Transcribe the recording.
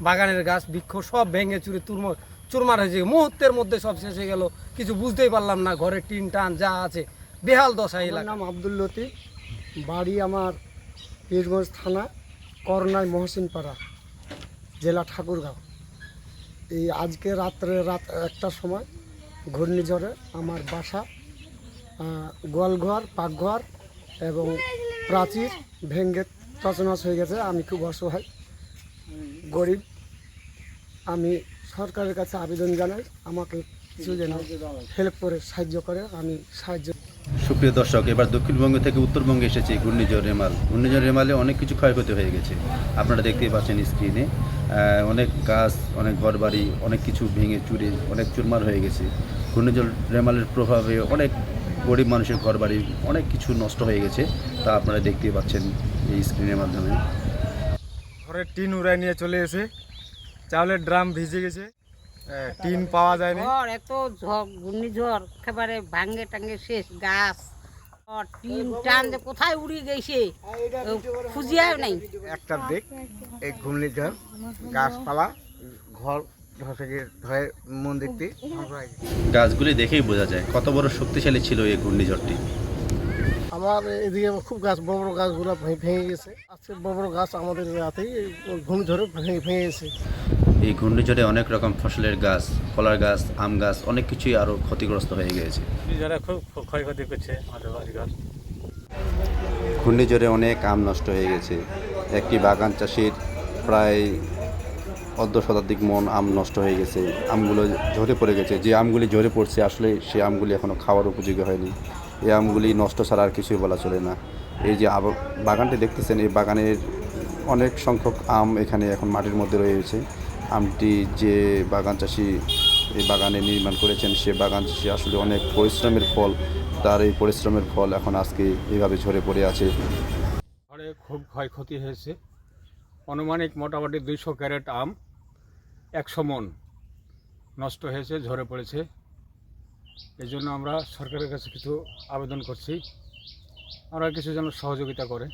বাগানের গাছ বৃক্ষ সব ভেঙে চুরে তুরমর চুরমার হয়েছে। মুহূর্তের মধ্যে সব শেষ হয়ে গেল। কিছু বুঝতেই পারলাম না ঘরে টিন টান যা আছে। বেহাল দশা এলাকা। নাম আব্দুল লতিফ। বাড়ি আমার পীরগঞ্জ থানা করনাই মহসিনপাড়া জেলা ঠাকুরগাঁও। এই আজকে রাত্রে রাত একটার সময় ঘূর্ণিঝড়ে আমার বাসা গোয়ালঘর পাকঘর এবং প্রাচীর ভেঙ্গে তছনছ হয়ে গেছে। আমি খুব অসহায়। গরিব, আমি সরকারের কাছে আবেদন জানাই, আমাকে হেল্প করে, সাহায্য করে, আমি সাহায্য সুপ্রিয় দর্শক, এবার দক্ষিণবঙ্গ থেকে উত্তরবঙ্গে এসেছে ঘূর্ণিঝড় রেমাল। ঘূর্ণিঝড় রেমালে অনেক কিছু ক্ষয়ক্ষতি হয়ে গেছে। আপনারা দেখতেই পাচ্ছেন স্ক্রিনে অনেক গাছ, অনেক ঘরবাড়ি, অনেক কিছু ভেঙে চুরে, অনেক চুরমার হয়ে গেছে। ঘূর্ণিঝড় রেমালের প্রভাবে অনেক গরিব মানুষের ঘরবাড়ি অনেক কিছু নষ্ট হয়ে গেছে। তা আপনারা দেখতেই পাচ্ছেন এই স্ক্রিনের মাধ্যমে। ঘরের টিন উড়াই নিয়ে চলে এসে চাউলের ড্রাম ভিজে গেছে। টিন পাওয়া যায়নি। ঝড় এত ঝড় ঘূর্ণিঝড় একেবারে ভাঙ্গে টাঙ্গে শেষ গাছ আর টিন টান যে কোথায় উড়িয়ে গেছে খুঁজিয়াও নাই। একটা দিক এই ঘূর্ণিঝড় গাছপালা ঘর। গাছগুলি দেখেই বোঝা যায় কত বড় শক্তিশালী ছিল এই ঘূর্ণিঝড়টি আমার এদিকে খুব গাছ বড় বড় গাছগুলো ভেঙে ভেঙে গেছে। আজকে বড় বড় গাছ আমাদের রাতেই ঘুম ধরে ভেঙে ভেঙে গেছে। এই ঘূর্ণিঝড়ে অনেক রকম ফসলের গাছ কলার গাছ আম গাছ অনেক কিছুই আরও ক্ষতিগ্রস্ত হয়ে গিয়েছে। যারা খুব ক্ষয়ক্ষতি করছে আমাদের বাড়িঘর। ঘূর্ণিঝড়ে অনেক আম নষ্ট হয়ে গেছে। একটি বাগান চাষির প্রায় অর্ধ শতাধিক মন আম নষ্ট হয়ে গেছে। আমগুলো ঝরে পড়ে গেছে। যে আমগুলি ঝরে পড়ছে আসলে সেই আমগুলি এখনও খাওয়ার উপযোগী হয়নি। এই আমগুলি নষ্ট ছাড়া আর কিছুই বলা চলে না। এই যে বাগানটি দেখতেছেন, এই বাগানের অনেক সংখ্যক আম এখানে এখন মাটির মধ্যে রয়েছে। আমটি যে বাগান চাষি এই বাগানে নির্মাণ করেছেন, সে বাগান চাষি আসলে অনেক পরিশ্রমের ফল। তার এই পরিশ্রমের ফল এখন আজকে এইভাবে ঝরে পড়ে আছে। ঘরে খুব ক্ষয়ক্ষতি হয়েছে। আনুমানিক মোটামুটি দুইশো ক্যারেট আম একশো মন নষ্ট হয়েছে, ঝরে পড়েছে। এই জন্য আমরা সরকারের কাছে কিছু আবেদন করছি। আমরা কিছু যেন সহযোগিতা করে।